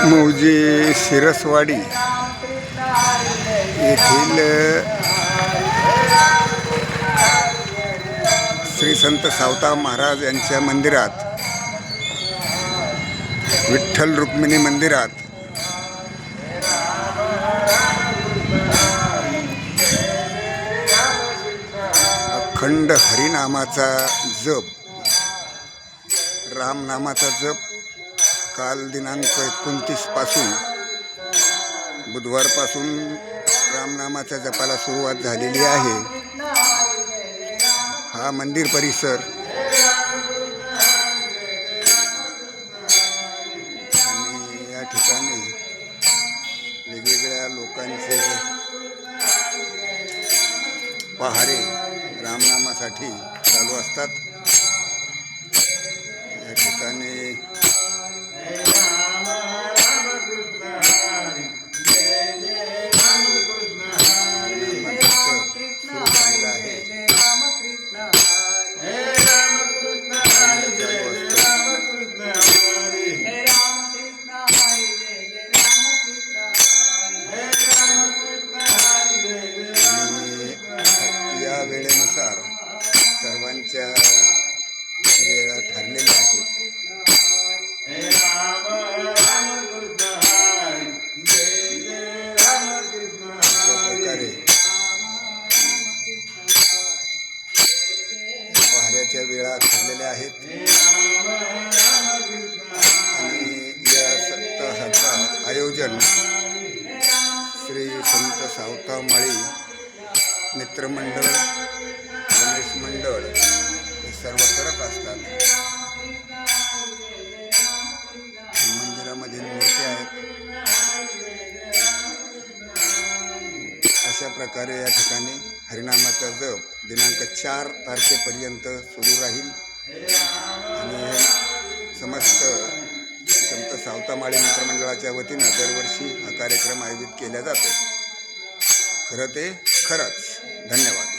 मौजे शिरसवाडी येथील श्री संत सावता महाराज यांच्या मंदिरात विठ्ठल रुक्मिणी मंदिरात अखंड हरिनामाचा जप रामनामाचा जप काल दिनांक एकोणतीसपासून बुधवारपासून रामनामाच्या जपाला सुरुवात झालेली आहे. हा मंदिर परिसर आणि या ठिकाणी वेगवेगळ्या लोकांचे पहारे रामनामासाठी चालू असतात. या ठिकाणी सर्वांच्या वेळा ठरलेल्या आहेत. पहाऱ्याच्या वेळा ठरलेल्या आहेत. आणि या सप्ताहाचा आयोजन श्री संत सावता माळी मित्रमंडळ गणेश मंडळ हे सर्व करत असतात. मंदिरामध्ये मूर्ती आहेत. अशा प्रकारे या ठिकाणी हरिनामाचा जप दिनांक चार तारखेपर्यंत सुरू राहील. आणि समस्त संत सावतामाळी मित्रमंडळाच्या वतीनं दरवर्षी हा कार्यक्रम आयोजित केला जातो. खरं ते खरंच. धन्यवाद.